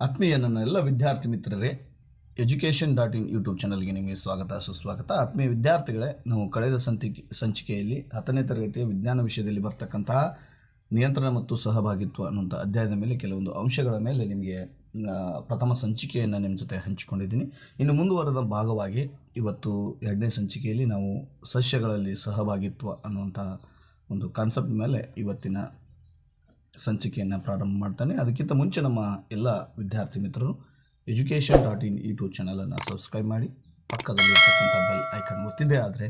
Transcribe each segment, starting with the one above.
ಆತ್ಮೀಯ ನನ್ನ ಎಲ್ಲ ವಿದ್ಯಾರ್ಥಿ ಮಿತ್ರರೇ ಎಜುಕೇಷನ್ ಡಾಟ್ ಇನ್ ಯೂಟ್ಯೂಬ್ ಚಾನಲ್ಗೆ ನಿಮಗೆ ಸ್ವಾಗತ, ಸುಸ್ವಾಗತ. ಆತ್ಮೀಯ ವಿದ್ಯಾರ್ಥಿಗಳೇ, ನಾವು ಕಳೆದ ಸಂತಿ, ಸಂಚಿಕೆಯಲ್ಲಿ ಹತ್ತನೇ ತರಗತಿಯ ವಿಜ್ಞಾನ ವಿಷಯದಲ್ಲಿ ಬರ್ತಕ್ಕಂತಹ ನಿಯಂತ್ರಣ ಮತ್ತು ಸಹಭಾಗಿತ್ವ ಅನ್ನುವಂಥ ಅಧ್ಯಾಯದ ಮೇಲೆ ಕೆಲವೊಂದು ಅಂಶಗಳ ಮೇಲೆ ನಿಮಗೆ ಪ್ರಥಮ ಸಂಚಿಕೆಯನ್ನು ನಿಮ್ಮ ಜೊತೆ ಹಂಚಿಕೊಂಡಿದ್ದೀನಿ. ಇನ್ನು ಮುಂದುವರೆದ ಭಾಗವಾಗಿ ಇವತ್ತು ಎರಡನೇ ಸಂಚಿಕೆಯಲ್ಲಿ ನಾವು ಸಸ್ಯಗಳಲ್ಲಿ ಸಹಭಾಗಿತ್ವ ಅನ್ನುವಂಥ ಒಂದು ಕಾನ್ಸೆಪ್ಟ್ ಮೇಲೆ ಇವತ್ತಿನ ಸಂಚಿಕೆಯನ್ನು ಪ್ರಾರಂಭ ಮಾಡ್ತಾನೆ. ಅದಕ್ಕಿಂತ ಮುಂಚೆ ನಮ್ಮ ಎಲ್ಲ ವಿದ್ಯಾರ್ಥಿ ಮಿತ್ರರು ಎಜುಕೇಷನ್ ಡಾಟ್ ಇನ್ ಯೂಟ್ಯೂಬ್ ಚಾನಲನ್ನು ಸಬ್ಸ್ಕ್ರೈಬ್ ಮಾಡಿ. ಪಕ್ಕದಲ್ಲಿರ್ತಕ್ಕಂಥ ಬೆಲ್ ಐಕನ್ ಗೊತ್ತಿದೆ ಆದರೆ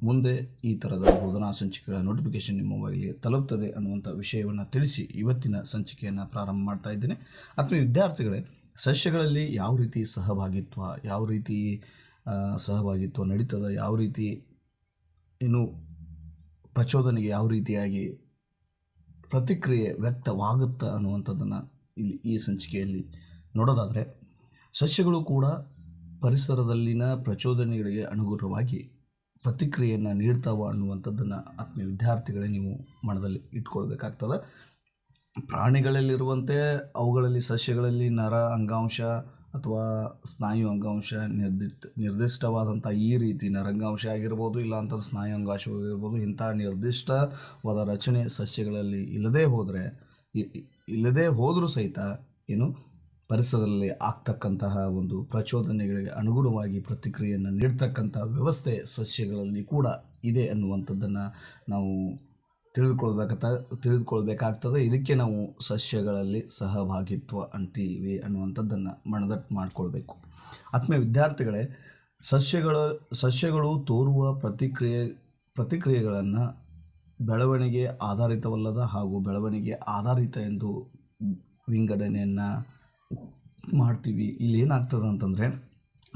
ಮುಂದೆ ಈ ಥರದ ಬೋಧನಾ ಸಂಚಿಕೆಗಳ ನೋಟಿಫಿಕೇಶನ್ ನಿಮ್ಮ ಮೊಬೈಲ್ಗೆ ತಲುಪ್ತದೆ ಅನ್ನುವಂಥ ವಿಷಯವನ್ನು ತಿಳಿಸಿ ಇವತ್ತಿನ ಸಂಚಿಕೆಯನ್ನು ಪ್ರಾರಂಭ ಮಾಡ್ತಾ ಇದ್ದೇನೆ. ಅಥವಾ ವಿದ್ಯಾರ್ಥಿಗಳೇ, ಸಸ್ಯಗಳಲ್ಲಿ ಯಾವ ರೀತಿ ಸಹಭಾಗಿತ್ವ, ಯಾವ ರೀತಿ ಸಹಭಾಗಿತ್ವ ನಡೀತದ, ಯಾವ ರೀತಿ, ಇನ್ನು ಪ್ರಚೋದನೆಗೆ ಯಾವ ರೀತಿಯಾಗಿ ಪ್ರತಿಕ್ರಿಯೆ ವ್ಯಕ್ತವಾಗುತ್ತಾ ಅನ್ನುವಂಥದ್ದನ್ನು ಇಲ್ಲಿ ಈ ಸಂಚಿಕೆಯಲ್ಲಿ ನೋಡೋದಾದರೆ, ಸಸ್ಯಗಳು ಕೂಡ ಪರಿಸರದಲ್ಲಿನ ಪ್ರಚೋದನೆಗಳಿಗೆ ಅನುಗುಣವಾಗಿ ಪ್ರತಿಕ್ರಿಯೆಯನ್ನು ನೀಡ್ತಾವ ಅನ್ನುವಂಥದ್ದನ್ನು ಆತ್ಮೀಯ ವಿದ್ಯಾರ್ಥಿಗಳೇ ನೀವು ಮನದಲ್ಲಿ ಇಟ್ಕೊಳ್ಬೇಕಾಗ್ತದೆ. ಪ್ರಾಣಿಗಳಲ್ಲಿರುವಂತೆ ಅವುಗಳಲ್ಲಿ ಸಸ್ಯಗಳಲ್ಲಿ ನರ, ಅಂಗಾಂಶ ಅಥವಾ ಸ್ನಾಯು ಅಂಗಾಂಶ ನಿರ್ದಿಷ್ಟ, ನಿರ್ದಿಷ್ಟವಾದಂಥ ಈ ರೀತಿ ನರಂಗಾಂಶ ಆಗಿರ್ಬೋದು ಇಲ್ಲ ಅಂತಂದ್ರೆ ಸ್ನಾಯು ಅಂಗಾಂಶವಾಗಿರ್ಬೋದು ಇಂಥ ನಿರ್ದಿಷ್ಟವಾದ ರಚನೆ ಸಸ್ಯಗಳಲ್ಲಿ ಇಲ್ಲದೇ ಹೋದರೆ ಇಲ್ಲದೇ ಹೋದರೂ ಸಹಿತ ಏನು ಪರಿಸರದಲ್ಲಿ ಆಗ್ತಕ್ಕಂತಹ ಒಂದು ಪ್ರಚೋದನೆಗಳಿಗೆ ಅನುಗುಣವಾಗಿ ಪ್ರತಿಕ್ರಿಯೆಯನ್ನು ನೀಡ್ತಕ್ಕಂಥ ವ್ಯವಸ್ಥೆ ಸಸ್ಯಗಳಲ್ಲಿ ಕೂಡ ಇದೆ ಅನ್ನುವಂಥದ್ದನ್ನು ನಾವು ತಿಳಿದುಕೊಳ್ಬೇಕತ್ತ, ತಿಳಿದುಕೊಳ್ಬೇಕಾಗ್ತದೆ. ಇದಕ್ಕೆ ನಾವು ಸಸ್ಯಗಳಲ್ಲಿ ಸಹಭಾಗಿತ್ವ ಅಂತೀವಿ ಅನ್ನುವಂಥದ್ದನ್ನು ಮನದಟ್ಟು ಮಾಡಿಕೊಳ್ಬೇಕು. ಆತ್ಮೀಯ ವಿದ್ಯಾರ್ಥಿಗಳೇ, ಸಸ್ಯಗಳ, ಸಸ್ಯಗಳು ತೋರುವ ಪ್ರತಿಕ್ರಿಯೆ, ಪ್ರತಿಕ್ರಿಯೆಗಳನ್ನು ಬೆಳವಣಿಗೆ ಆಧಾರಿತವಲ್ಲದ ಹಾಗೂ ಬೆಳವಣಿಗೆ ಆಧಾರಿತ ಎಂದು ವಿಂಗಡಣೆಯನ್ನು ಮಾಡ್ತೀವಿ. ಇಲ್ಲಿ ಏನಾಗ್ತದೆ ಅಂತಂದರೆ,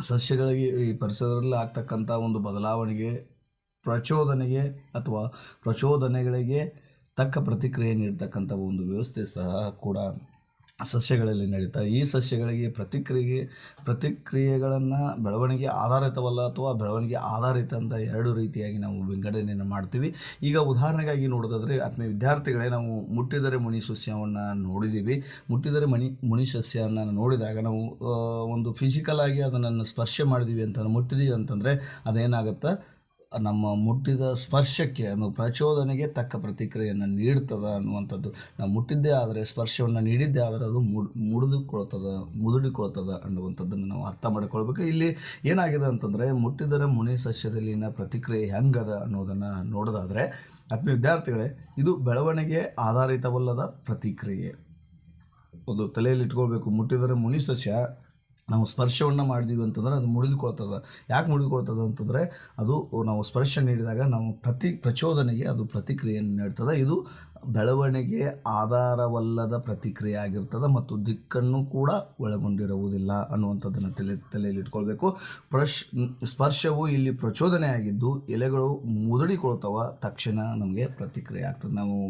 ಸಸ್ಯಗಳಿಗೆ ಈ ಪರಿಸರದಲ್ಲಿ ಆಗ್ತಕ್ಕಂಥ ಒಂದು ಬದಲಾವಣೆಗೆ ಪ್ರಚೋದನೆಗೆ ಅಥವಾ ಪ್ರಚೋದನೆಗಳಿಗೆ ತಕ್ಕ ಪ್ರತಿಕ್ರಿಯೆ ನೀಡ್ತಕ್ಕಂಥ ಒಂದು ವ್ಯವಸ್ಥೆ ಸಹ ಕೂಡ ಸಸ್ಯಗಳಲ್ಲಿ ನಡೀತಾ ಈ ಸಸ್ಯಗಳಿಗೆ ಪ್ರತಿಕ್ರಿಯೆ, ಪ್ರತಿಕ್ರಿಯೆಗಳನ್ನು ಬೆಳವಣಿಗೆ ಆಧಾರಿತವಲ್ಲ ಅಥವಾ ಬೆಳವಣಿಗೆ ಆಧಾರಿತ ಅಂತ ಎರಡು ರೀತಿಯಾಗಿ ನಾವು ವಿಂಗಡಣೆಯನ್ನು ಮಾಡ್ತೀವಿ. ಈಗ ಉದಾಹರಣೆಗಾಗಿ ನೋಡೋದಾದರೆ ಆತ್ಮೀಯ ವಿದ್ಯಾರ್ಥಿಗಳೇ ನಾವು ಮುಟ್ಟಿದರೆ ಮುನಿ ಸಸ್ಯವನ್ನು ನೋಡಿದ್ದೀವಿ. ಮುಟ್ಟಿದರೆ ಮಣಿ, ಮುನಿ ಸಸ್ಯವನ್ನು ನೋಡಿದಾಗ ನಾವು ಒಂದು ಫಿಸಿಕಲ್ ಆಗಿ ಅದನ್ನು ಸ್ಪರ್ಶ ಮಾಡಿದ್ದೀವಿ ಅಂತ ಮುಟ್ಟಿದ್ದೀವಿ ಅಂತಂದರೆ ಅದೇನಾಗುತ್ತೆ? ನಮ್ಮ ಮುಟ್ಟಿದ ಸ್ಪರ್ಶಕ್ಕೆ ಅನ್ನೋ ಪ್ರಚೋದನೆಗೆ ತಕ್ಕ ಪ್ರತಿಕ್ರಿಯೆಯನ್ನು ನೀಡ್ತದ ಅನ್ನುವಂಥದ್ದು. ನಾವು ಮುಟ್ಟಿದ್ದೇ ಆದರೆ, ಸ್ಪರ್ಶವನ್ನು ನೀಡಿದ್ದೇ ಆದರೆ ಅದು ಮುಡ್, ಮುಡಿದುಕೊಳ್ತದ, ಮುದುಡಿಕೊಳ್ತದ ಅನ್ನುವಂಥದ್ದನ್ನು ನಾವು ಅರ್ಥ ಮಾಡಿಕೊಳ್ಬೇಕು. ಇಲ್ಲಿ ಏನಾಗಿದೆ ಅಂತಂದರೆ, ಮುಟ್ಟಿದರೆ ಮುನಿ ಸಸ್ಯದಲ್ಲಿನ ಪ್ರತಿಕ್ರಿಯೆ ಹೆಂಗದ ಅನ್ನೋದನ್ನು ನೋಡೋದಾದರೆ, ಆತ್ಮೀಯ ವಿದ್ಯಾರ್ಥಿಗಳೇ, ಇದು ಬೆಳವಣಿಗೆ ಆಧಾರಿತವಲ್ಲದ ಪ್ರತಿಕ್ರಿಯೆ. ಒಂದು ತಲೆಯಲ್ಲಿ ಇಟ್ಕೊಳ್ಬೇಕು, ಮುಟ್ಟಿದರೆ ಮುನಿ ಸಸ್ಯ ನಾವು ಸ್ಪರ್ಶವನ್ನು ಮಾಡಿದೀವಿ ಅಂತಂದರೆ ಅದು ಮುಡಿದುಕೊಳ್ತದೆ ಯಾಕೆ ಮುಡಿದುಕೊಳ್ತದೆ ಅಂತಂದರೆ ಅದು ನಾವು ಸ್ಪರ್ಶ ನೀಡಿದಾಗ ನಾವು ಪ್ರತಿ ಪ್ರಚೋದನೆಗೆ ಅದು ಪ್ರತಿಕ್ರಿಯೆಯನ್ನು ನೀಡ್ತದೆ. ಇದು ಬೆಳವಣಿಗೆ ಆಧಾರವಲ್ಲದ ಪ್ರತಿಕ್ರಿಯೆ ಆಗಿರ್ತದೆ ಮತ್ತು ದಿಕ್ಕನ್ನು ಕೂಡ ಒಳಗೊಂಡಿರುವುದಿಲ್ಲ ಅನ್ನುವಂಥದ್ದನ್ನು ತಲೆ ತಲೆಯಲ್ಲಿ ಇಟ್ಕೊಳ್ಬೇಕು ಪ್ರಶ್, ಸ್ಪರ್ಶವು ಇಲ್ಲಿ ಪ್ರಚೋದನೆ ಆಗಿದ್ದು ಎಲೆಗಳು ಮುದುಡಿಕೊಳ್ತವ, ತಕ್ಷಣ ನಮಗೆ ಪ್ರತಿಕ್ರಿಯೆ ಆಗ್ತದೆ. ನಾವು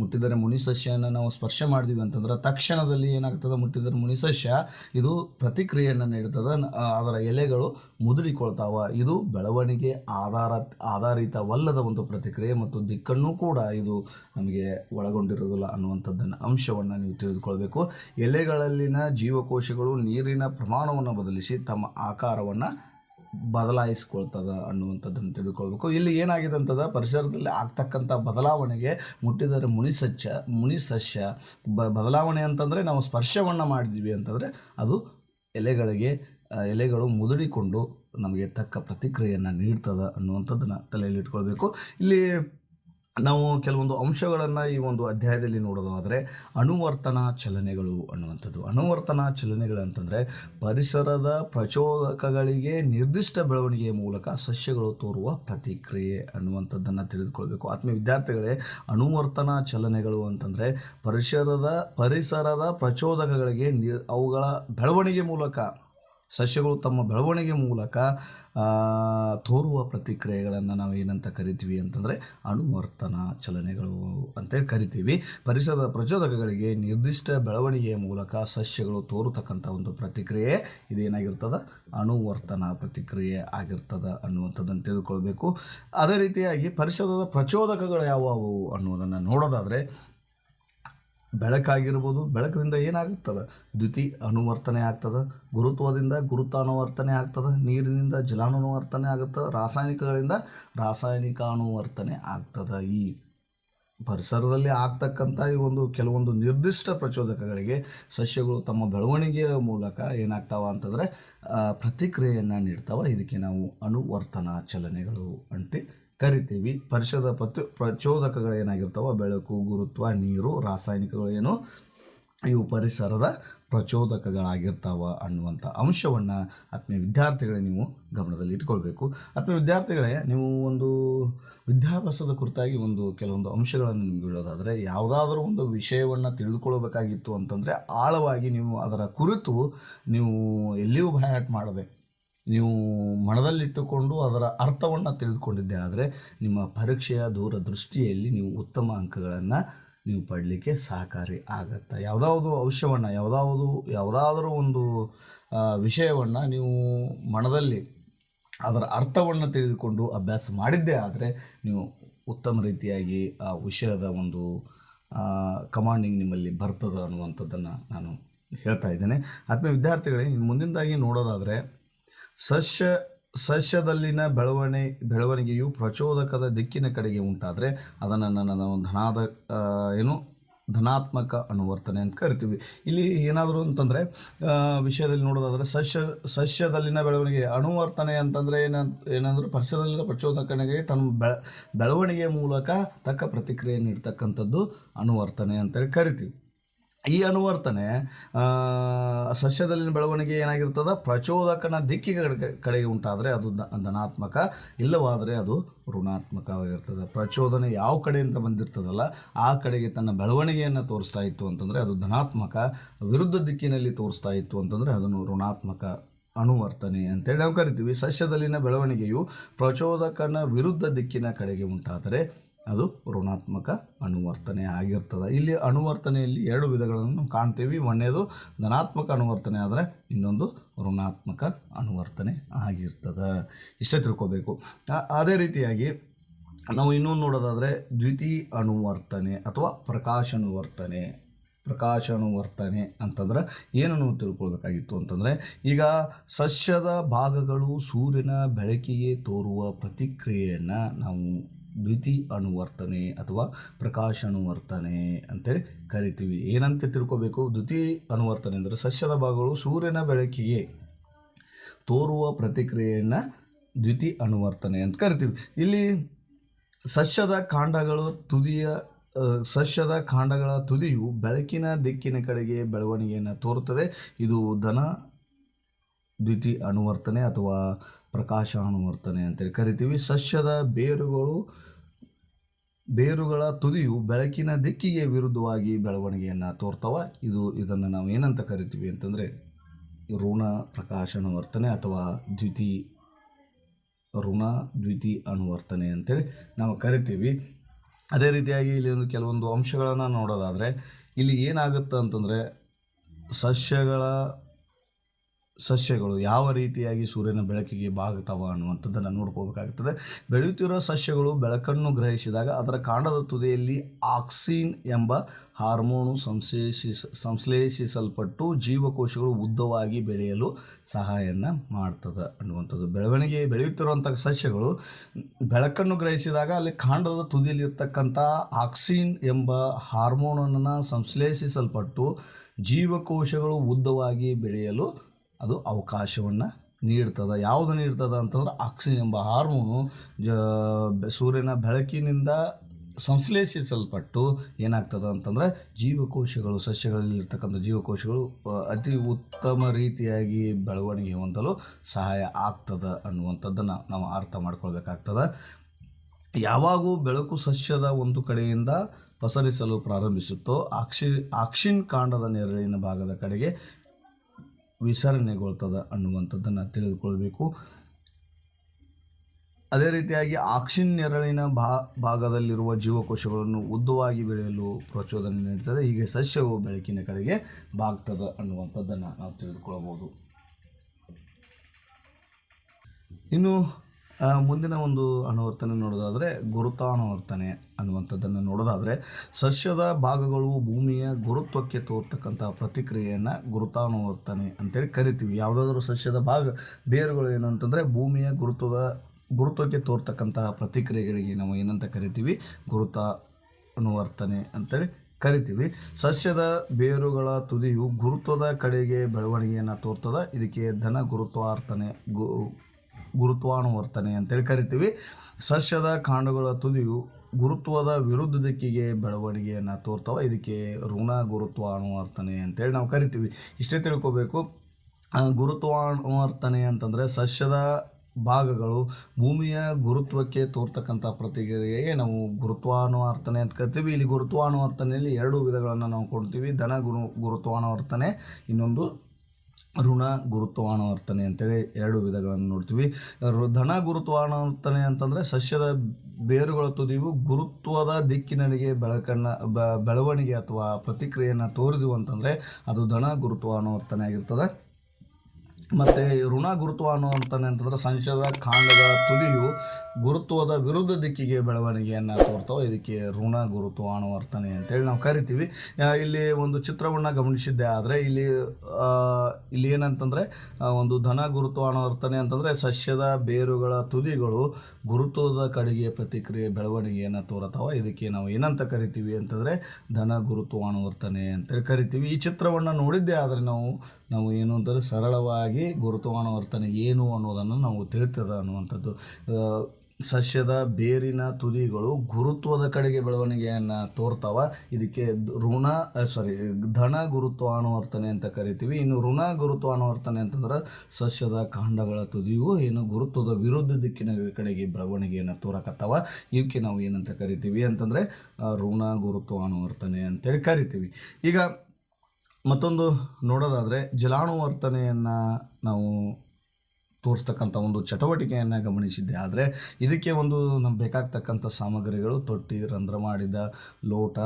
ಮುಟ್ಟಿದರೆ ಮುನಿ ಸಸ್ಯನ ನಾವು ಸ್ಪರ್ಶ ಮಾಡಿದ್ವಿ ಅಂತಂದ್ರೆ ತಕ್ಷಣದಲ್ಲಿ ಏನಾಗ್ತದೆ? ಮುಟ್ಟಿದರೆ ಮುನಿ ಸಸ್ಯ, ಇದು ಪ್ರತಿಕ್ರಿಯೆಯನ್ನು ನೀಡ್ತದೆ. ಅದರ ಎಲೆಗಳು ಮುದುಡಿಕೊಳ್ತಾವ. ಇದು ಬೆಳವಣಿಗೆ ಆಧಾರ, ಆಧಾರಿತವಲ್ಲದ ಒಂದು ಪ್ರತಿಕ್ರಿಯೆ ಮತ್ತು ದಿಕ್ಕನ್ನು ಕೂಡ ಇದು ನಮಗೆ ಒಳಗೊಂಡಿರೋದಿಲ್ಲ ಅನ್ನುವಂಥದ್ದನ್ನು ಅಂಶವನ್ನು ನೀವು ತಿಳಿದುಕೊಳ್ಬೇಕು. ಎಲೆಗಳಲ್ಲಿನ ಜೀವಕೋಶಗಳು ನೀರಿನ ಪ್ರಮಾಣವನ್ನು ಬದಲಿಸಿ ತಮ್ಮ ಆಕಾರವನ್ನು ಬದಲಾಯಿಸ್ಕೊಳ್ತದ ಅನ್ನುವಂಥದ್ದನ್ನು ತಿಳಿದುಕೊಳ್ಬೇಕು. ಇಲ್ಲಿ ಏನಾಗಿದೆ ಅಂತದ ಪರಿಸರದಲ್ಲಿ ಆಗ್ತಕ್ಕಂಥ ಬದಲಾವಣೆಗೆ ಮುಟ್ಟಿದರೆ ಮುನಿ ಸಸ್ಯ ಮುನಿ ಸಸ್ಯ, ಬ, ಬದಲಾವಣೆ ಅಂತಂದರೆ ನಾವು ಸ್ಪರ್ಶವನ್ನು ಮಾಡಿದ್ವಿ ಅಂತಂದರೆ ಅದು ಎಲೆಗಳಿಗೆ ಎಲೆಗಳು ಮುದುಡಿಕೊಂಡು ನಮಗೆ ತಕ್ಕ ಪ್ರತಿಕ್ರಿಯೆಯನ್ನು ನೀಡ್ತದ ಅನ್ನುವಂಥದ್ದನ್ನು ತಲೆಯಲ್ಲಿ ಇಟ್ಕೊಳ್ಬೇಕು. ಇಲ್ಲಿ ನಾವು ಕೆಲವೊಂದು ಅಂಶಗಳನ್ನು ಈ ಒಂದು ಅಧ್ಯಾಯದಲ್ಲಿ ನೋಡೋದಾದರೆ ಅನುವರ್ತನ ಚಲನೆಗಳು ಅನ್ನುವಂಥದ್ದು. ಅನುವರ್ತನ ಚಲನೆಗಳು ಅಂತಂದರೆ ಪರಿಸರದ ಪ್ರಚೋದಕಗಳಿಗೆ ನಿರ್ದಿಷ್ಟ ಬೆಳವಣಿಗೆಯ ಮೂಲಕ ಸಸ್ಯಗಳು ತೋರುವ ಪ್ರತಿಕ್ರಿಯೆ ಅನ್ನುವಂಥದ್ದನ್ನು ತಿಳಿದುಕೊಳ್ಬೇಕು. ಆತ್ಮೀಯ ವಿದ್ಯಾರ್ಥಿಗಳೇ, ಅನುವರ್ತನ ಚಲನೆಗಳು ಅಂತಂದರೆ ಪರಿಸರದ ಪರಿಸರದ ಪ್ರಚೋದಕಗಳಿಗೆ ಅವುಗಳ ಬೆಳವಣಿಗೆ ಮೂಲಕ ಸಸ್ಯಗಳು ತಮ್ಮ ಬೆಳವಣಿಗೆ ಮೂಲಕ ತೋರುವ ಪ್ರತಿಕ್ರಿಯೆಗಳನ್ನು ನಾವು ಏನಂತ ಕರಿತೀವಿ ಅಂತಂದರೆ ಅನುವರ್ತನ ಚಲನೆಗಳು ಅಂತೇಳಿ ಕರಿತೀವಿ. ಪರಿಸರದ ಪ್ರಚೋದಕಗಳಿಗೆ ನಿರ್ದಿಷ್ಟ ಬೆಳವಣಿಗೆಯ ಮೂಲಕ ಸಸ್ಯಗಳು ತೋರತಕ್ಕಂಥ ಒಂದು ಪ್ರತಿಕ್ರಿಯೆ ಇದೇನಾಗಿರ್ತದೆ? ಅನುವರ್ತನ ಪ್ರತಿಕ್ರಿಯೆ ಆಗಿರ್ತದೆ ಅನ್ನುವಂಥದ್ದನ್ನು ತಿಳ್ಕೊಳ್ಬೇಕು ಅದೇ ರೀತಿಯಾಗಿ ಪರಿಸರದ ಪ್ರಚೋದಕಗಳು ಯಾವುವು ಅನ್ನೋದನ್ನು ನೋಡೋದಾದರೆ ಬೆಳಕಾಗಿರ್ಬೋದು ಬೆಳಕಿನಿಂದ ಏನಾಗುತ್ತದೆ? ದ್ಯುತಿ ಅನುವರ್ತನೆ ಆಗ್ತದೆ, ಗುರುತ್ವದಿಂದ ಗುರುತಾನುವರ್ತನೆ ಆಗ್ತದೆ, ನೀರಿನಿಂದ ಜಲಾನುವರ್ತನೆ ಆಗುತ್ತದೆ, ರಾಸಾಯನಿಕಗಳಿಂದ ರಾಸಾಯನಿಕ ಅನುವರ್ತನೆ ಆಗ್ತದೆ. ಈ ಪರಿಸರದಲ್ಲಿ ಆಗ್ತಕ್ಕಂಥ ಈ ಒಂದು ಕೆಲವೊಂದು ನಿರ್ದಿಷ್ಟ ಪ್ರಚೋದಕಗಳಿಗೆ ಸಸ್ಯಗಳು ತಮ್ಮ ಬೆಳವಣಿಗೆಯ ಮೂಲಕ ಏನಾಗ್ತಾವ ಅಂತಂದರೆ ಪ್ರತಿಕ್ರಿಯೆಯನ್ನು ನೀಡ್ತಾವ. ಇದಕ್ಕೆ ನಾವು ಅನುವರ್ತನ ಚಲನೆಗಳು ಅಂತೆ ಕರಿತೀವಿ. ಪರಿಸರದ ಪ್ರತಿ ಪ್ರಚೋದಕಗಳೇನಾಗಿರ್ತಾವ ಬೆಳಕು, ಗುರುತ್ವ, ನೀರು, ರಾಸಾಯನಿಕಗಳು ಏನು? ಇವು ಪರಿಸರದ ಪ್ರಚೋದಕಗಳಾಗಿರ್ತಾವ ಅನ್ನುವಂಥ ಅಂಶವನ್ನು ಆತ್ಮೀಯ ವಿದ್ಯಾರ್ಥಿಗಳೇ ನೀವು ಗಮನದಲ್ಲಿ ಇಟ್ಕೊಳ್ಬೇಕು. ಆತ್ಮೀಯ ವಿದ್ಯಾರ್ಥಿಗಳೇ, ನೀವು ಒಂದು ವಿದ್ಯಾಭ್ಯಾಸದ ಕುರಿತಾಗಿ ಒಂದು ಕೆಲವೊಂದು ಅಂಶಗಳನ್ನು ನಿಮ್ಗೆ ಹೇಳೋದಾದರೆ, ಯಾವುದಾದ್ರೂ ಒಂದು ವಿಷಯವನ್ನು ತಿಳಿದುಕೊಳ್ಳಬೇಕಾಗಿತ್ತು ಅಂತಂದರೆ, ಆಳವಾಗಿ ನೀವು ಅದರ ಕುರಿತು ನೀವು ಎಲ್ಲಿಯೂ ಭಯಾಟ್ ಮಾಡದೆ ನೀವು ಮನದಲ್ಲಿಟ್ಟುಕೊಂಡು ಅದರ ಅರ್ಥವನ್ನು ತಿಳಿದುಕೊಂಡಿದ್ದೆ. ಆದರೆ ನಿಮ್ಮ ಪರೀಕ್ಷೆಯ ದೂರದೃಷ್ಟಿಯಲ್ಲಿ ನೀವು ಉತ್ತಮ ಅಂಕಗಳನ್ನು ನೀವು ಪಡಲಿಕ್ಕೆ ಸಹಕಾರಿ ಆಗುತ್ತೆ. ಯಾವುದಾವುದು ಅಂಶವನ್ನು ಯಾವುದಾವುದು, ಯಾವುದಾದರೂ ಒಂದು ವಿಷಯವನ್ನು ನೀವು ಮನದಲ್ಲಿ ಅದರ ಅರ್ಥವನ್ನು ತಿಳಿದುಕೊಂಡು ಅಭ್ಯಾಸ ಮಾಡಿದ್ದೇ ಆದರೆ ನೀವು ಉತ್ತಮ ರೀತಿಯಾಗಿ ಆ ವಿಷಯದ ಒಂದು ಕಮಾಂಡಿಂಗ್ ನಿಮ್ಮಲ್ಲಿ ಬರ್ತದೆ ಅನ್ನುವಂಥದ್ದನ್ನು ನಾನು ಹೇಳ್ತಾ ಇದ್ದೇನೆ. ಆತ್ಮೀಯ ವಿದ್ಯಾರ್ಥಿಗಳೇ, ಇನ್ನು ಮುಂದಿನದಾಗಿ ನೋಡೋದಾದರೆ ಸಸ್ಯ ಸಸ್ಯದಲ್ಲಿನ ಬೆಳವಣಿ ಬೆಳವಣಿಗೆಯು ಪ್ರಚೋದಕದ ದಿಕ್ಕಿನ ಕಡೆಗೆ ಉಂಟಾದರೆ ಅದನ್ನು ನಾನು ಧನಾದ ಆ, ಏನು? ಧನಾತ್ಮಕ ಅನುವರ್ತನೆ ಅಂತ ಕರಿತೀವಿ. ಇಲ್ಲಿ ಏನಾದರೂ ಅಂತಂದರೆ ವಿಷಯದಲ್ಲಿ ನೋಡೋದಾದರೆ ಸಸ್ಯ ಸಸ್ಯದಲ್ಲಿನ ಬೆಳವಣಿಗೆ ಅನುವರ್ತನೆ ಅಂತಂದರೆ ಏನಂತ ಏನಂದ್ರೆ ಪರಿಸರದಲ್ಲಿನ ಪ್ರಚೋದಕನಿಗೆ ತನ್ನ ಬೆ ಬೆಳವಣಿಗೆಯ ಮೂಲಕ ತಕ್ಕ ಪ್ರತಿಕ್ರಿಯೆ ನೀಡ್ತಕ್ಕಂಥದ್ದು ಅನುವರ್ತನೆ ಅಂತೇಳಿ ಕರಿತೀವಿ. ಈ ಅನುವರ್ತನೆ ಸಸ್ಯದಲ್ಲಿನ ಬೆಳವಣಿಗೆ ಏನಾಗಿರ್ತದ? ಪ್ರಚೋದಕನ ದಿಕ್ಕಿಗೆ ಕಡೆ- ಕಡೆಗೆ ಉಂಟಾದರೆ ಅದು ಧನಾತ್ಮಕ, ಇಲ್ಲವಾದರೆ ಅದು ಋಣಾತ್ಮಕವಾಗಿರ್ತದೆ. ಪ್ರಚೋದನೆ ಯಾವ ಕಡೆಯಿಂದ ಬಂದಿರ್ತದಲ್ಲ, ಆ ಕಡೆಗೆ ತನ್ನ ಬೆಳವಣಿಗೆಯನ್ನು ತೋರಿಸ್ತಾ ಇತ್ತು ಅಂತಂದರೆ ಅದು ಧನಾತ್ಮಕ, ವಿರುದ್ಧ ದಿಕ್ಕಿನಲ್ಲಿ ತೋರಿಸ್ತಾ ಇತ್ತು ಅಂತಂದರೆ ಅದನ್ನು ಋಣಾತ್ಮಕ ಅನುವರ್ತನೆ ಅಂತೇಳಿ ನಾವು ಕರಿತೀವಿ. ಸಸ್ಯದಲ್ಲಿನ ಬೆಳವಣಿಗೆಯು ಪ್ರಚೋದಕನ ವಿರುದ್ಧ ದಿಕ್ಕಿನ ಕಡೆಗೆ ಉಂಟಾದರೆ ಅದು ಋಣಾತ್ಮಕ ಅನುವರ್ತನೆ ಆಗಿರ್ತದೆ. ಇಲ್ಲಿ ಅನುವರ್ತನೆಯಲ್ಲಿ ಎರಡು ವಿಧಗಳನ್ನು ಕಾಣ್ತೀವಿ. ಒಂದೇದು ಧನಾತ್ಮಕ ಅನುವರ್ತನೆ ಆದರೆ ಇನ್ನೊಂದು ಋಣಾತ್ಮಕ ಅನುವರ್ತನೆ ಆಗಿರ್ತದೆ. ಇಷ್ಟೇ ತಿಳ್ಕೊಬೇಕು. ಅದೇ ರೀತಿಯಾಗಿ ನಾವು ಇನ್ನೊಂದು ನೋಡೋದಾದರೆ ದ್ವಿತೀಯ ಅನುವರ್ತನೆ ಅಥವಾ ಪ್ರಕಾಶನುವರ್ತನೆ ಪ್ರಕಾಶನುವರ್ತನೆ ಅಂತಂದ್ರೆ ಏನನ್ನು ತಿಳ್ಕೊಳ್ಬೇಕಾಗಿತ್ತು ಅಂತಂದರೆ ಈಗ ಸಸ್ಯದ ಭಾಗಗಳು ಸೂರ್ಯನ ಬೆಳಕಿಗೆ ತೋರುವ ಪ್ರತಿಕ್ರಿಯೆಯನ್ನು ನಾವು ದ್ವಿತೀ ಅನುವರ್ತನೆ ಅಥವಾ ಪ್ರಕಾಶ ಅನುವರ್ತನೆ ಅಂತೇಳಿ ಕರಿತೀವಿ. ಏನಂತ ತಿಳ್ಕೋಬೇಕು? ದ್ವಿತಿ ಅನುವರ್ತನೆ ಅಂದರೆ ಸಸ್ಯದ ಭಾಗಗಳು ಸೂರ್ಯನ ಬೆಳಕಿಗೆ ತೋರುವ ಪ್ರತಿಕ್ರಿಯೆಯನ್ನು ದ್ವಿತಿ ಅನುವರ್ತನೆ ಅಂತ ಕರಿತೀವಿ. ಇಲ್ಲಿ ಸಸ್ಯದ ಕಾಂಡಗಳು, ತುದಿಯ ಸಸ್ಯದ ಕಾಂಡಗಳ ತುದಿಯು ಬೆಳಕಿನ ದಿಕ್ಕಿನ ಕಡೆಗೆ ಬೆಳವಣಿಗೆಯನ್ನು ತೋರುತ್ತದೆ. ಇದು ಧನ ದ್ವಿತಿ ಅನುವರ್ತನೆ ಅಥವಾ ಪ್ರಕಾಶ ಅನುವರ್ತನೆ ಅಂತೇಳಿ ಕರಿತೀವಿ. ಸಸ್ಯದ ಬೇರುಗಳು ಬೇರುಗಳ ತುದಿಯು ಬೆಳಕಿನ ದಿಕ್ಕಿಗೆ ವಿರುದ್ಧವಾಗಿ ಬೆಳವಣಿಗೆಯನ್ನು ತೋರ್ತವ. ಇದು ಇದನ್ನು ನಾವು ಏನಂತ ಕರಿತೀವಿ ಅಂತಂದರೆ ಋಣ ಪ್ರಕಾಶಾನುವರ್ತನೆ ಅಥವಾ ದ್ವಿತಿ, ಋಣ ದ್ವಿತಿ ಅನುವರ್ತನೆ ಅಂತೇಳಿ ನಾವು ಕರಿತೀವಿ. ಅದೇ ರೀತಿಯಾಗಿ ಇಲ್ಲಿ ಒಂದು ಕೆಲವೊಂದು ಅಂಶಗಳನ್ನು ನೋಡೋದಾದರೆ ಇಲ್ಲಿ ಏನಾಗುತ್ತೆ ಅಂತಂದರೆ ಸಸ್ಯಗಳ ಸಸ್ಯಗಳು ಯಾವ ರೀತಿಯಾಗಿ ಸೂರ್ಯನ ಬೆಳಕಿಗೆ ಬಾಗುತ್ತವ ಅನ್ನುವಂಥದ್ದನ್ನು ನೋಡ್ಕೋಬೇಕಾಗ್ತದೆ ಬೆಳೆಯುತ್ತಿರುವ ಸಸ್ಯಗಳು ಬೆಳಕನ್ನು ಗ್ರಹಿಸಿದಾಗ ಅದರ ಕಾಂಡದ ತುದಿಯಲ್ಲಿ ಆಕ್ಸಿನ್ ಎಂಬ ಹಾರ್ಮೋನು ಸಂಶ್ಲೇಷಿಸ, ಸಂಶ್ಲೇಷಿಸಲ್ಪಟ್ಟು ಜೀವಕೋಶಗಳು ಉದ್ದವಾಗಿ ಬೆಳೆಯಲು ಸಹಾಯವನ್ನು ಮಾಡ್ತದೆ ಅನ್ನುವಂಥದ್ದು. ಬೆಳವಣಿಗೆ, ಬೆಳೆಯುತ್ತಿರುವಂಥ ಸಸ್ಯಗಳು ಬೆಳಕನ್ನು ಗ್ರಹಿಸಿದಾಗ ಅಲ್ಲಿ ಕಾಂಡದ ತುದಿಯಲ್ಲಿರ್ತಕ್ಕಂಥ ಆಕ್ಸಿನ್ ಎಂಬ ಹಾರ್ಮೋನನ್ನು ಸಂಶ್ಲೇಷಿಸಲ್ಪಟ್ಟು ಜೀವಕೋಶಗಳು ಉದ್ದವಾಗಿ ಬೆಳೆಯಲು ಅದು ಅವಕಾಶವನ್ನು ನೀಡ್ತದೆ. ಯಾವುದು ನೀಡ್ತದೆ ಅಂತಂದ್ರೆ ಆಕ್ಸಿನ್ ಎಂಬ ಹಾರ್ಮೋನು ಜ ಸೂರ್ಯನ ಬೆಳಕಿನಿಂದ ಸಂಶ್ಲೇಷಿಸಲ್ಪಟ್ಟು ಏನಾಗ್ತದೆ ಅಂತಂದರೆ ಜೀವಕೋಶಗಳು ಸಸ್ಯಗಳಲ್ಲಿ ಇರ್ತಕ್ಕಂಥ ಜೀವಕೋಶಗಳು ಅತಿ ಉತ್ತಮ ರೀತಿಯಾಗಿ ಬೆಳವಣಿಗೆ ಹೊಂದಲು ಸಹಾಯ ಆಗ್ತದೆ ಅನ್ನುವಂಥದ್ದನ್ನು ನಾವು ಅರ್ಥ ಮಾಡ್ಕೊಳ್ಬೇಕಾಗ್ತದೆ. ಯಾವಾಗೂ ಬೆಳಕು ಸಸ್ಯದ ಒಂದು ಕಡೆಯಿಂದ ಪಸರಿಸಲು ಪ್ರಾರಂಭಿಸುತ್ತೋ ಆಕ್ಷಿ ಆಕ್ಷಿನ್ ಕಾಂಡದ ನೆರಳಿನ ಭಾಗದ ಕಡೆಗೆ ವಿಸರಣೆಗೊಳ್ತದೆ ಅನ್ನುವಂಥದ್ದನ್ನು ತಿಳಿದುಕೊಳ್ಬೇಕು. ಅದೇ ರೀತಿಯಾಗಿ ಆಕ್ಷಿನ್ ನೆರಳಿನ ಭಾ, ಭಾಗದಲ್ಲಿರುವ ಜೀವಕೋಶಗಳನ್ನು ಉದ್ದವಾಗಿ ಬೆಳೆಯಲು ಪ್ರಚೋದನೆ ನೀಡುತ್ತದೆ ಹೀಗೆ ಸಸ್ಯವು ಬೆಳಕಿನ ಕಡೆಗೆ ಬಾಗ್ತದೆ ಅನ್ನುವಂಥದ್ದನ್ನು ನಾವು ತಿಳಿದುಕೊಳ್ಳಬಹುದು ಇನ್ನು ಮುಂದಿನ ಒಂದು ಅನುವರ್ತನೆ ನೋಡೋದಾದರೆ ಗುರುತಾನುವರ್ತನೆ ಅನ್ನುವಂಥದ್ದನ್ನು ನೋಡೋದಾದರೆ ಸಸ್ಯದ ಭಾಗಗಳು ಭೂಮಿಯ ಗುರುತ್ವಕ್ಕೆ ತೋರ್ತಕ್ಕಂಥ ಪ್ರತಿಕ್ರಿಯೆಯನ್ನು ಗುರುತಾನುವರ್ತನೆ ಅಂತೇಳಿ ಕರಿತೀವಿ. ಯಾವುದಾದ್ರೂ ಸಸ್ಯದ ಭಾಗ, ಬೇರುಗಳು ಏನು ಅಂತಂದರೆ ಭೂಮಿಯ ಗುರುತ್ವದ, ಗುರುತ್ವಕ್ಕೆ ತೋರ್ತಕ್ಕಂತಹ ಪ್ರತಿಕ್ರಿಯೆಗಳಿಗೆ ನಾವು ಏನಂತ ಕರಿತೀವಿ? ಗುರುತ ಅನುವರ್ತನೆ ಅಂತೇಳಿ ಕರಿತೀವಿ. ಸಸ್ಯದ ಬೇರುಗಳ ತುದಿಯು ಗುರುತ್ವದ ಕಡೆಗೆ ಬೆಳವಣಿಗೆಯನ್ನು ತೋರ್ತದ. ಇದಕ್ಕೆ ಧನ ಗುರುತ್ವಾರ್ತನೆ ಗು ಗುರುತ್ವಾನುವರ್ತನೆ ಅಂತೇಳಿ ಕರಿತೀವಿ. ಸಸ್ಯದ ಕಾಂಡಗಳ ತುದಿಯು ಗುರುತ್ವದ ವಿರುದ್ಧ ದಿಕ್ಕಿಗೆ ಬೆಳವಣಿಗೆಯನ್ನು ತೋರ್ತವ. ಇದಕ್ಕೆ ಋಣ ಗುರುತ್ವಾನುವರ್ತನೆ ಅಂತೇಳಿ ನಾವು ಕರಿತೀವಿ. ಇಷ್ಟೇ ತಿಳ್ಕೊಬೇಕು. ಗುರುತ್ವ ಗುರುತ್ವಾನುವರ್ತನೆ ಅಂತಂದರೆ ಸಸ್ಯದ ಭಾಗಗಳು ಭೂಮಿಯ ಗುರುತ್ವಕ್ಕೆ ತೋರ್ತಕ್ಕಂಥ ಪ್ರತಿಕ್ರಿಯೆಗೆ ನಾವು ಗುರುತ್ವಾನುವರ್ತನೆ ಅಂತ ಕರಿತೀವಿ. ಇಲ್ಲಿ ಗುರುತ್ವಾನುವರ್ತನೆಯಲ್ಲಿ ಎರಡು ವಿಧಗಳನ್ನು ನಾವು ಕೊಡ್ತೀವಿ. ಧನ ಗುರು ಗುರುತ್ವಾನುವರ್ತನೆ ಇನ್ನೊಂದು ಋಣ ಗುರುತ್ವಾನುವರ್ತನೆ ಅಂತೇಳಿ ಎರಡು ವಿಧಗಳನ್ನು ನೋಡ್ತೀವಿ. ಧನ ಗುರುತ್ವಾನುವರ್ತನೆ ಅಂತಂದರೆ ಸಸ್ಯದ ಬೇರುಗಳ ತುದಿಯು ಗುರುತ್ವದ ದಿಕ್ಕಿನಡೆಗೆ ಬೆಳಕನ್ನು ಬೆಳವಣಿಗೆ ಅಥವಾ ಪ್ರತಿಕ್ರಿಯೆಯನ್ನು ತೋರಿದ್ವು ಅಂತಂದರೆ ಅದು ಧನ ಗುರುತ್ವಾನುವರ್ತನೆ ಆಗಿರ್ತದೆ. ಮತ್ತು ಋಣ ಗುರುತ್ವಾನುವರ್ತನೆ ಅಂತಂದ್ರೆ ಸಂಶಯದ ಕಾಂಡದ ತುದಿಯು ಗುರುತ್ವದ ವಿರುದ್ಧ ದಿಕ್ಕಿಗೆ ಬೆಳವಣಿಗೆಯನ್ನು ತೋರ್ತವೆ. ಇದಕ್ಕೆ ಋಣ ಗುರುತ್ವಾನುವರ್ತನೆ ಅಂತೇಳಿ ನಾವು ಕರಿತೀವಿ. ಇಲ್ಲಿ ಒಂದು ಚಿತ್ರವನ್ನು ಗಮನಿಸಿದ್ದೆ ಆದರೆ ಇಲ್ಲಿ ಇಲ್ಲಿ ಏನಂತಂದರೆ ಒಂದು ಧನ ಗುರುತ್ವಾನುವರ್ತನೆ ಅಂತಂದರೆ ಸಸ್ಯದ ಬೇರುಗಳ ತುದಿಗಳು ಗುರುತ್ವದ ಕಡೆಗೆ ಪ್ರತಿಕ್ರಿಯೆ ಬೆಳವಣಿಗೆಯನ್ನು ತೋರ್ತಾವೆ. ಇದಕ್ಕೆ ನಾವು ಏನಂತ ಕರಿತೀವಿ ಅಂತಂದರೆ ಧನ ಗುರುತ್ವಾನುವರ್ತನೆ ಅಂತೇಳಿ ಕರಿತೀವಿ. ಈ ಚಿತ್ರವನ್ನು ನೋಡಿದ್ದೆ ಆದರೆ ನಾವು ನಾವು ಏನು ಅಂತಂದರೆ ಸರಳವಾಗಿ ಗುರುತ್ವಾನುವರ್ತನೆ ಏನು ಅನ್ನೋದನ್ನು ನಾವು ತಿಳಿತದ ಅನ್ನುವಂಥದ್ದು. ಸಸ್ಯದ ಬೇರಿನ ತುದಿಗಳು ಗುರುತ್ವದ ಕಡೆಗೆ ಬೆಳವಣಿಗೆಯನ್ನು ತೋರ್ತಾವ. ಇದಕ್ಕೆ ಋಣ ಸಾರಿ ಧನ ಗುರುತ್ವಾನುವರ್ತನೆ ಅಂತ ಕರಿತೀವಿ. ಇನ್ನು ಋಣ ಗುರುತ್ವಾನುವರ್ತನೆ ಅಂತಂದ್ರೆ ಸಸ್ಯದ ಕಾಂಡಗಳ ತುದಿಯು ಏನು ಗುರುತ್ವದ ವಿರುದ್ಧ ದಿಕ್ಕಿನ ಕಡೆಗೆ ಬೆಳವಣಿಗೆಯನ್ನು ತೋರಕತ್ತಾವ. ಇವಕ್ಕೆ ನಾವು ಏನಂತ ಕರಿತೀವಿ ಅಂತಂದರೆ ಋಣ ಋಣ ಗುರುತ್ವಾನುವರ್ತನೆ ಅಂತೇಳಿ ಕರಿತೀವಿ. ಈಗ ಮತ್ತೊಂದು ನೋಡೋದಾದರೆ ಜಲಾನುವರ್ತನೆಯನ್ನು ನಾವು ತೋರಿಸ್ತಕ್ಕಂಥ ಒಂದು ಚಟುವಟಿಕೆಯನ್ನು ಗಮನಿಸಿದ್ದೆ. ಆದರೆ ಇದಕ್ಕೆ ಒಂದು ನಮ್ಗೆ ಬೇಕಾಗ್ತಕ್ಕಂಥ ಸಾಮಗ್ರಿಗಳು, ತೊಟ್ಟಿ, ರಂಧ್ರ ಮಾಡಿದ ಲೋಟ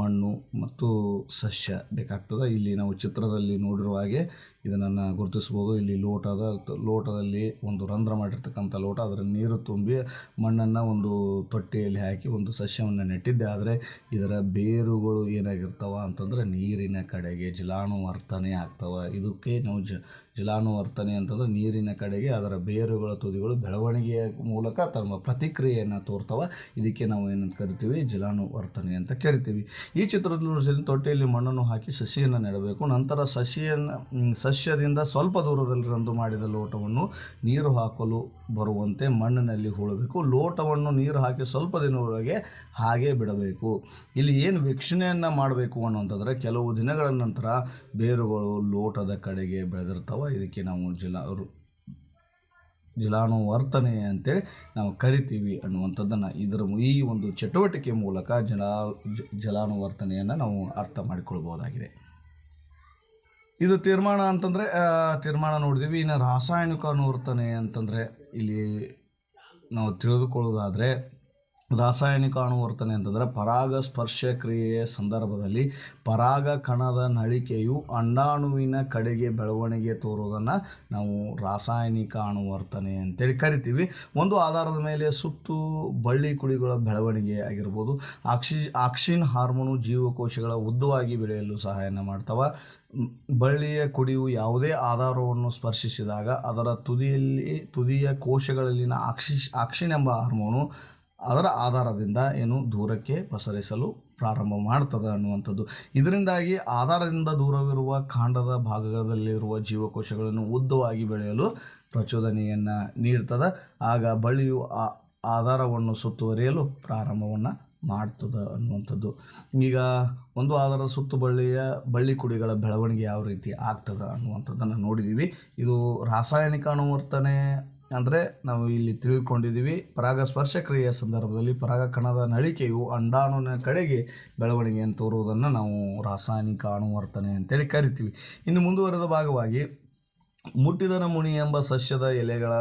ಮಣ್ಣು ಮತ್ತು ಸಸ್ಯ ಬೇಕಾಗ್ತದೆ. ಇಲ್ಲಿ ನಾವು ಚಿತ್ರದಲ್ಲಿ ನೋಡಿರುವ ಹಾಗೆ ಇದನ್ನು ಗುರುತಿಸ್ಬೋದು ಇಲ್ಲಿ ಲೋಟದ ಲೋಟದಲ್ಲಿ ಒಂದು ರಂಧ್ರ ಮಾಡಿರ್ತಕ್ಕಂಥ ಲೋಟ. ಅದರ ನೀರು ತುಂಬಿ ಮಣ್ಣನ್ನು ಒಂದು ತೊಟ್ಟಿಯಲ್ಲಿ ಹಾಕಿ ಒಂದು ಸಸ್ಯವನ್ನು ನೆಟ್ಟಿದ್ದೆ. ಆದರೆ ಇದರ ಬೇರುಗಳು ಏನಾಗಿರ್ತವೆ ಅಂತಂದರೆ ನೀರಿನ ಕಡೆಗೆ ಜಲಾನುವರ್ತನೆ ಆಗ್ತವೆ. ಇದಕ್ಕೆ ನಾವು ಜ ಜಲಾನುವರ್ತನೆ ಅಂತಂದ್ರೆ ನೀರಿನ ಕಡೆಗೆ ಅದರ ಬೇರುಗಳ ತುದಿಗಳು ಬೆಳವಣಿಗೆಯ ಮೂಲಕ ತಮ್ಮ ಪ್ರತಿಕ್ರಿಯೆಯನ್ನು ತೋರ್ತವೆ. ಇದಕ್ಕೆ ನಾವು ಏನಂತ ಕರಿತೀವಿ? ಜಲಾನುವರ್ತನೆ ಅಂತ ಕರಿತೀವಿ. ಈ ಚಿತ್ರದಲ್ಲಿ ತೊಟ್ಟೆಯಲ್ಲಿ ಮಣ್ಣನ್ನು ಹಾಕಿ ಸಸಿಯನ್ನು ನೆಡಬೇಕು. ನಂತರ ಸಸಿಯನ್ನು ಸಸ್ಯದಿಂದ ಸ್ವಲ್ಪ ದೂರದಲ್ಲಿ ರಂದು ಮಾಡಿದ ಲೋಟವನ್ನು ನೀರು ಹಾಕಲು ಬರುವಂತೆ ಮಣ್ಣಿನಲ್ಲಿ ಹೂಳಬೇಕು. ಲೋಟವನ್ನು ನೀರು ಹಾಕಿ ಸ್ವಲ್ಪ ದಿನದೊಳಗೆ ಹಾಗೆ ಬಿಡಬೇಕು. ಇಲ್ಲಿ ಏನು ವೀಕ್ಷಣೆಯನ್ನು ಮಾಡಬೇಕು ಅನ್ನೋಂಥದ್ರೆ ಕೆಲವು ದಿನಗಳ ನಂತರ ಬೇರುಗಳು ಲೋಟದ ಕಡೆಗೆ ಬೆಳೆದಿರ್ತಾವ. ಇದಕ್ಕೆ ನಾವು ಜಿಲ್ಲ ಜಿಲ್ಲಾನುವರ್ತನೆ ಅಂತೇಳಿ ನಾವು ಕರಿತೀವಿ ಅನ್ನುವಂಥದ್ದನ್ನು ಇದರ ಈ ಒಂದು ಚಟುವಟಿಕೆ ಮೂಲಕ ಜಲ ಜಲಾನುವರ್ತನೆಯನ್ನು ನಾವು ಅರ್ಥ ಮಾಡಿಕೊಳ್ಬೋದಾಗಿದೆ ಇದು ತೀರ್ಮಾನ ಅಂತಂದರೆ ತೀರ್ಮಾನ ನೋಡಿದ್ದೀವಿ ಇನ್ನು ರಾಸಾಯನಿಕ ಅನುವರ್ತನೆ ಅಂತಂದರೆ ಇಲ್ಲಿ ನಾವು ತಿಳಿದುಕೊಳ್ಳೋದಾದರೆ ರಾಸಾಯನಿಕ ಅಣುವರ್ತನೆ ಅಂತಂದರೆ ಪರಾಗ ಸ್ಪರ್ಶ ಕ್ರಿಯೆಯ ಸಂದರ್ಭದಲ್ಲಿ ಪರಾಗ ಕಣದ ನಳಿಕೆಯು ಅಂಡಾಣುವಿನ ಕಡೆಗೆ ಬೆಳವಣಿಗೆ ತೋರುವುದನ್ನು ನಾವು ರಾಸಾಯನಿಕ ಅಣುವರ್ತನೆ ಅಂತೇಳಿ ಕರಿತೀವಿ. ಒಂದು ಆಧಾರದ ಮೇಲೆ ಸುತ್ತು, ಬಳ್ಳಿ ಕುಡಿಗಳ ಬೆಳವಣಿಗೆ ಆಗಿರ್ಬೋದು. ಆಕ್ಸಿ, ಆಕ್ಸಿನ್ ಹಾರ್ಮೋನು ಜೀವಕೋಶಗಳ ಉದ್ದವಾಗಿ ಬೆಳೆಯಲು ಸಹಾಯನ ಮಾಡ್ತವೆ. ಬಳ್ಳಿಯ ಕುಡಿಯು ಯಾವುದೇ ಆಧಾರವನ್ನು ಸ್ಪರ್ಶಿಸಿದಾಗ ಅದರ ತುದಿಯಲ್ಲಿ, ತುದಿಯ ಕೋಶಗಳಲ್ಲಿನ ಆಕ್ಸಿ, ಆಕ್ಸಿನ್ ಎಂಬ ಹಾರ್ಮೋನು ಅದರ ಆಧಾರದಿಂದ ಏನು ದೂರಕ್ಕೆ ಪಸರಿಸಲು ಪ್ರಾರಂಭ ಮಾಡ್ತದೆ ಅನ್ನುವಂಥದ್ದು. ಇದರಿಂದಾಗಿ ಆಧಾರದಿಂದ ದೂರವಿರುವ ಕಾಂಡದ ಭಾಗದಲ್ಲಿರುವ ಜೀವಕೋಶಗಳನ್ನು ಉದ್ದವಾಗಿ ಬೆಳೆಯಲು ಪ್ರಚೋದನೆಯನ್ನು ನೀಡ್ತದೆ. ಆಗ ಬಳ್ಳಿಯು ಆ ಆಧಾರವನ್ನು ಸುತ್ತುವರಿಯಲು ಪ್ರಾರಂಭವನ್ನು ಮಾಡ್ತದೆ ಅನ್ನುವಂಥದ್ದು. ಈಗ ಒಂದು ಆಧಾರ ಸುತ್ತು ಬಳ್ಳಿಯ ಬಳ್ಳಿ ಕುಡಿಗಳ ಬೆಳವಣಿಗೆ ಯಾವ ರೀತಿ ಆಗ್ತದೆ ಅನ್ನುವಂಥದ್ದನ್ನು ನೋಡಿದ್ದೀವಿ ಇದು ರಾಸಾಯನಿಕ ಅನುವರ್ತನೆ ಅಂದರೆ ನಾವು ಇಲ್ಲಿ ತಿಳಿದುಕೊಂಡಿದ್ದೀವಿ ಪರಾಗಸ್ಪರ್ಶ ಕ್ರಿಯೆಯ ಸಂದರ್ಭದಲ್ಲಿ ಪರಾಗ ಕಣದ ನಳಿಕೆಯು ಅಂಡಾಣುವಿನ ಕಡೆಗೆ ಬೆಳವಣಿಗೆಯನ್ನು ತೋರುವುದನ್ನು ನಾವು ರಾಸಾಯನಿಕ ಅಣುವರ್ತನೆ ಅಂತೇಳಿ ಕರಿತೀವಿ. ಇನ್ನು ಮುಂದುವರೆದ ಭಾಗವಾಗಿ, ಮುಟ್ಟಿದನ ಮುನಿ ಎಂಬ ಸಸ್ಯದ ಎಲೆಗಳ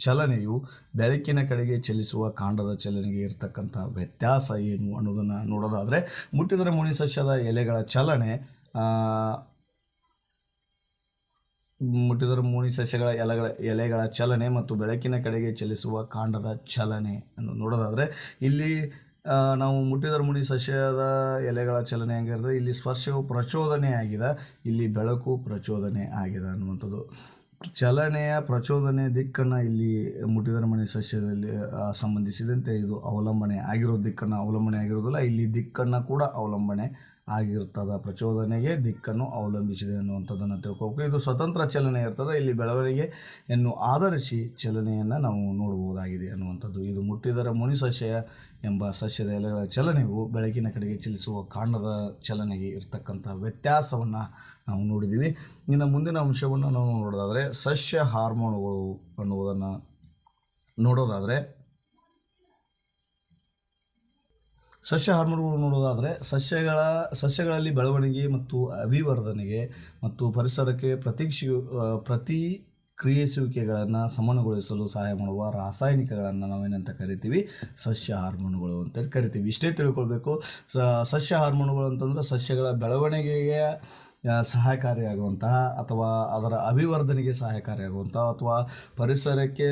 ಚಲನೆಯು ಬೆಳಕಿನ ಕಡೆಗೆ ಚಲಿಸುವ ಕಾಂಡದ ಚಲನೆಗೆ ಇರತಕ್ಕಂಥ ವ್ಯತ್ಯಾಸ ಏನು ಅನ್ನೋದನ್ನು ನೋಡೋದಾದರೆ ಮುಟ್ಟಿದರ ಮುನಿ ಸಸ್ಯದ ಎಲೆಗಳ ಚಲನೆ ಮುಟ್ಟಿದರೆ ಮೂನಿ ಸಸ್ಯಗಳ ಎಲೆಗಳ ಎಲೆಗಳ ಚಲನೆ ಮತ್ತು ಬೆಳಕಿನ ಕಡೆಗೆ ಚಲಿಸುವ ಕಾಂಡದ ಚಲನೆ ಅನ್ನು ನೋಡೋದಾದರೆ ಇಲ್ಲಿ ನಾವು ಮುಟ್ಟಿದರ ಮುನಿ ಸಸ್ಯದ ಎಲೆಗಳ ಚಲನೆ ಹೆಂಗಿರ್ತದೆ. ಇಲ್ಲಿ ಸ್ಪರ್ಶವು ಪ್ರಚೋದನೆ ಆಗಿದೆ. ಇಲ್ಲಿ ಬೆಳಕು ಪ್ರಚೋದನೆ ಆಗಿದೆ ಅನ್ನುವಂಥದ್ದು. ಚಲನೆಯ ಪ್ರಚೋದನೆ ದಿಕ್ಕನ್ನು ಇಲ್ಲಿ ಮುಟ್ಟಿದರ ಮಣಿ ಸಸ್ಯದಲ್ಲಿ ಸಂಬಂಧಿಸಿದಂತೆ ಇದು ಅವಲಂಬನೆ ಆಗಿರೋ ದಿಕ್ಕನ್ನು ಅವಲಂಬನೆ ಆಗಿರೋದಿಲ್ಲ. ಇಲ್ಲಿ ದಿಕ್ಕನ್ನು ಕೂಡ ಅವಲಂಬನೆ ಆಗಿರ್ತದ ಪ್ರಚೋದನೆಗೆ ದಿಕ್ಕನ್ನು ಅವಲಂಬಿಸಿದೆ ಅನ್ನುವಂಥದ್ದನ್ನು ತಿಳ್ಕೊಬೇಕು. ಇದು ಸ್ವತಂತ್ರ ಚಲನೆ ಇರ್ತದೆ. ಇಲ್ಲಿ ಬೆಳವಣಿಗೆಯನ್ನು ಆಧರಿಸಿ ಚಲನೆಯನ್ನು ನಾವು ನೋಡಬಹುದಾಗಿದೆ ಅನ್ನುವಂಥದ್ದು. ಇದು ಮುಟ್ಟಿದರ ಮುನಿ ಸಸ್ಯ ಎಂಬ ಸಸ್ಯದ ಎಲೆಗಳ ಚಲನೆಗೂ ಬೆಳಕಿನ ಕಡೆಗೆ ಚಲಿಸುವ ಕಾಂಡದ ಚಲನೆಗೆ ಇರ್ತಕ್ಕಂಥ ವ್ಯತ್ಯಾಸವನ್ನು ನಾವು ನೋಡಿದ್ದೀವಿ. ಇನ್ನು ಮುಂದಿನ ಅಂಶವನ್ನು ನಾವು ನೋಡೋದಾದರೆ ಸಸ್ಯ ಹಾರ್ಮೋನುಗಳು ಅನ್ನುವುದನ್ನು ನೋಡೋದಾದರೆ ಸಸ್ಯ ಹಾರ್ಮೋನ್ಗಳು ನೋಡೋದಾದರೆ ಸಸ್ಯಗಳ, ಸಸ್ಯಗಳಲ್ಲಿ ಬೆಳವಣಿಗೆ ಮತ್ತು ಅಭಿವರ್ಧನೆಗೆ ಮತ್ತು ಪರಿಸರಕ್ಕೆ ಪ್ರತೀಕ್ಷಿ ಪ್ರತಿ ಕ್ರಿಯಿಸುವಿಕೆಗಳನ್ನು ಸಮನಗೊಳಿಸಲು ಸಹಾಯ ಮಾಡುವ ರಾಸಾಯನಿಕಗಳನ್ನು ನಾವೇನಂತ ಕರಿತೀವಿ? ಸಸ್ಯ ಹಾರ್ಮೋನುಗಳು ಅಂತ ಕರಿತೀವಿ. ಇಷ್ಟೇ ತಿಳ್ಕೊಳ್ಬೇಕು. ಸಸ್ಯ ಹಾರ್ಮೋನುಗಳು ಅಂತಂದರೆ ಸಸ್ಯಗಳ ಬೆಳವಣಿಗೆಗೆ ಸಹಾಯಕಾರಿಯಾಗುವಂತಹ ಅಥವಾ ಅದರ ಅಭಿವರ್ಧನೆಗೆ ಸಹಾಯಕಾರಿಯಾಗುವಂತಹ ಅಥವಾ ಪರಿಸರಕ್ಕೆ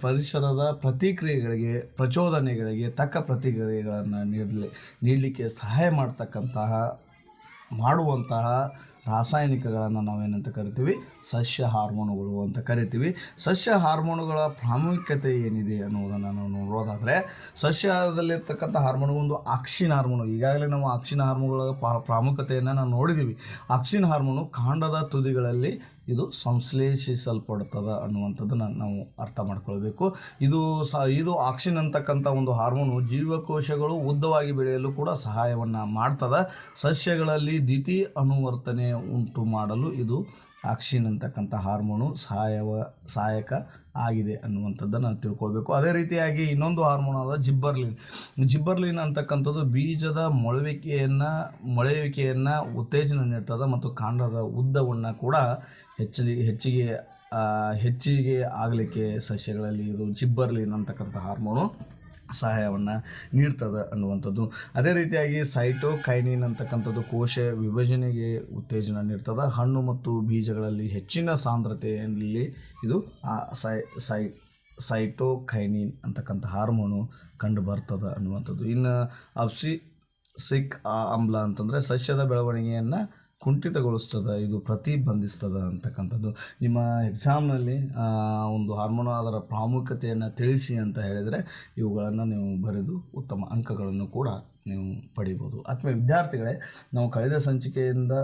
ಪರಿಸರದ ಪ್ರತಿಕ್ರಿಯೆಗಳಿಗೆ, ಪ್ರಚೋದನೆಗಳಿಗೆ, ತಕ್ಕ ಪ್ರತಿಕ್ರಿಯೆಗಳನ್ನು ನೀಡಲಿ, ನೀಡಲಿಕ್ಕೆ ಸಹಾಯ ಮಾಡ್ತಕ್ಕಂತಹ, ಮಾಡುವಂತಹ ರಾಸಾಯನಿಕಗಳನ್ನು ನಾವೇನಂತ ಕರಿತೀವಿ? ಸಸ್ಯ ಹಾರ್ಮೋನುಗಳು ಅಂತ ಕರಿತೀವಿ. ಸಸ್ಯ ಹಾರ್ಮೋನುಗಳ ಪ್ರಾಮುಖ್ಯತೆ ಏನಿದೆ ಅನ್ನೋದನ್ನು ನಾವು ನೋಡೋದಾದರೆ, ಸಸ್ಯದಲ್ಲಿರ್ತಕ್ಕಂಥ ಹಾರ್ಮೋನು ಒಂದು ಆಕ್ಸಿನ್ ಹಾರ್ಮೋನು. ಈಗಾಗಲೇ ನಾವು ಆಕ್ಸಿನ್ ಹಾರ್ಮೋನುಗಳ ಪ್ರಾಮುಖ್ಯತೆಯನ್ನು ನಾವು ನೋಡಿದ್ದೀವಿ ಆಕ್ಸಿನ್ ಹಾರ್ಮೋನು ಕಾಂಡದ ತುದಿಗಳಲ್ಲಿ ಇದು ಸಂಶ್ಲೇಷಿಸಲ್ಪಡ್ತದೆ ಅನ್ನುವಂಥದ್ದನ್ನು ನಾವು ಅರ್ಥ ಮಾಡ್ಕೊಳ್ಬೇಕು. ಇದು ಸ, ಇದು ಆಕ್ಸಿನ್ ಅಂತಕ್ಕಂಥ ಒಂದು ಹಾರ್ಮೋನು ಜೀವಕೋಶಗಳು ಉದ್ದವಾಗಿ ಬೆಳೆಯಲು ಕೂಡ ಸಹಾಯವನ್ನು ಮಾಡ್ತದೆ. ಸಸ್ಯಗಳಲ್ಲಿ ದ್ವಿತೀಯ ಅನುವರ್ತನೆ ಉಂಟು ಮಾಡಲು ಇದು ಆಕ್ಸಿನ್ ಅಂತಕ್ಕಂಥ ಹಾರ್ಮೋನು ಸಹಾಯವ ಸಹಾಯಕ ಆಗಿದೆ ಅನ್ನುವಂಥದ್ದನ್ನು ತಿಳ್ಕೊಳ್ಬೇಕು. ಅದೇ ರೀತಿಯಾಗಿ ಇನ್ನೊಂದು ಹಾರ್ಮೋನ್ ಅದ ಜಿಬ್ಬರ್ಲಿನ್. ಜಿಬ್ಬರ್ಲಿನ್ ಅಂತಕ್ಕಂಥದ್ದು ಬೀಜದ ಮೊಳವಿಕೆಯನ್ನು, ಮೊಳೆಯುವಿಕೆಯನ್ನು ಉತ್ತೇಜನ ನೀಡ್ತದೆ ಮತ್ತು ಕಾಂಡದ ಉದ್ದವನ್ನು ಕೂಡ ಹೆಚ್ಚಿಗೆ ಹೆಚ್ಚಿಗೆ ಹೆಚ್ಚಿಗೆ ಆಗಲಿಕ್ಕೆ ಸಸ್ಯಗಳಲ್ಲಿ ಇದು ಜಿಬ್ಬರ್ಲಿನ್ ಅಂತಕ್ಕಂಥ ಹಾರ್ಮೋನು. ಸಹಾಯವನ್ನು ನೀಡ್ತದೆ ಅನ್ನುವಂಥದ್ದು. ಅದೇ ರೀತಿಯಾಗಿ ಸೈಟೋಕೈನಿನ್ ಅಂತಕ್ಕಂಥದ್ದು ಕೋಶ ವಿಭಜನೆಗೆ ಉತ್ತೇಜನ ನೀಡ್ತದೆ. ಹಣ್ಣು ಮತ್ತು ಬೀಜಗಳಲ್ಲಿ ಹೆಚ್ಚಿನ ಸಾಂದ್ರತೆಯಲ್ಲಿ ಇದು, ಆ, ಸೈ ಸೈ, ಸೈಟೋಕೈನಿನ್ ಅಂತಕ್ಕಂಥ ಹಾರ್ಮೋನು ಕಂಡು ಬರ್ತದೆ ಅನ್ನುವಂಥದ್ದು. ಇನ್ನು ಅಬ್ಸಿ ಸಿಕ್ ಆಮ್ಲ ಅಂತಂದರೆ ಸಸ್ಯದ ಬೆಳವಣಿಗೆಯನ್ನು ಕುಂಠಿತಗೊಳಿಸ್ತದೆ, ಇದು ಪ್ರತಿಬಂಧಿಸ್ತದ ಅಂತಕ್ಕಂಥದ್ದು. ನಿಮ್ಮ ಎಕ್ಸಾಮ್ನಲ್ಲಿ ಒಂದು ಹಾರ್ಮೋನ್ ಅದರ ಪ್ರಾಮುಖ್ಯತೆಯನ್ನು ತಿಳಿಸಿ ಅಂತ ಹೇಳಿದರೆ ಇವುಗಳನ್ನು ನೀವು ಬರೆದು ಉತ್ತಮ ಅಂಕಗಳನ್ನು ಕೂಡ ನೀವು ಪಡಿಬೋದು. ಅಥವಾ ವಿದ್ಯಾರ್ಥಿಗಳೇ, ನಾವು ಕಳೆದ ಸಂಚಿಕೆಯಿಂದ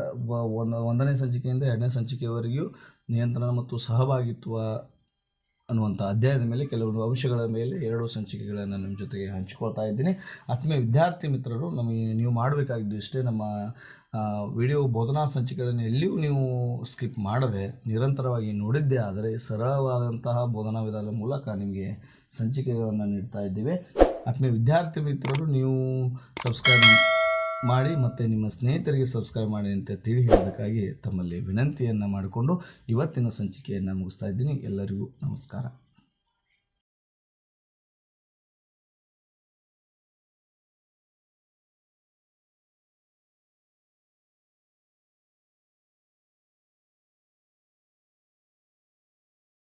ಒಂದನೇ ಸಂಚಿಕೆಯಿಂದ ಎರಡನೇ ಸಂಚಿಕೆವರೆಗೂ ನಿಯಂತ್ರಣ ಮತ್ತು ಸಹಭಾಗಿತ್ವ ಅನ್ನುವಂಥ ಅಧ್ಯಾಯದ ಮೇಲೆ ಕೆಲವೊಂದು ಅಂಶಗಳ ಮೇಲೆ ಎರಡು ಸಂಚಿಕೆಗಳನ್ನು ನಿಮ್ಮ ಜೊತೆಗೆ ಹಂಚಿಕೊಳ್ತಾ ಇದ್ದೀನಿ. ಆತ್ಮೀಯ ವಿದ್ಯಾರ್ಥಿ ಮಿತ್ರರು, ನಮಗೆ ನೀವು ಮಾಡಬೇಕಾಗಿದ್ದು ಇಷ್ಟೇ ನಮ್ಮ ವಿಡಿಯೋ ಬೋಧನಾ ಸಂಚಿಕೆಗಳನ್ನು ಎಲ್ಲಿಯೂ ನೀವು ಸ್ಕಿಪ್ ಮಾಡದೆ ನಿರಂತರವಾಗಿ ನೋಡಿದ್ದೇ ಆದರೆ ಸರಳವಾದಂತಹ ಬೋಧನಾ ವಿಧಾನದ ಮೂಲಕ ನಿಮಗೆ ಸಂಚಿಕೆಗಳನ್ನು ನೀಡ್ತಾ ಇದ್ದೀವಿ. ಆತ್ಮೀಯ ವಿದ್ಯಾರ್ಥಿ ಮಿತ್ರರು, ನೀವು ಸಬ್ಸ್ಕ್ರೈಬ್ ಮಾಡಿ ಮತ್ತು ನಿಮ್ಮ ಸ್ನೇಹಿತರಿಗೆ ಸಬ್ಸ್ಕ್ರೈಬ್ ಮಾಡಿ ಅಂತ ತಿಳಿ ಹೇಳಬೇಕಾಗಿ ತಮ್ಮಲ್ಲಿ ವಿನಂತಿಯನ್ನು ಮಾಡಿಕೊಂಡು ಇವತ್ತಿನ ಸಂಚಿಕೆಯನ್ನು ಮುಗಿಸ್ತಾ ಇದ್ದೀನಿ. ಎಲ್ಲರಿಗೂ ನಮಸ್ಕಾರ.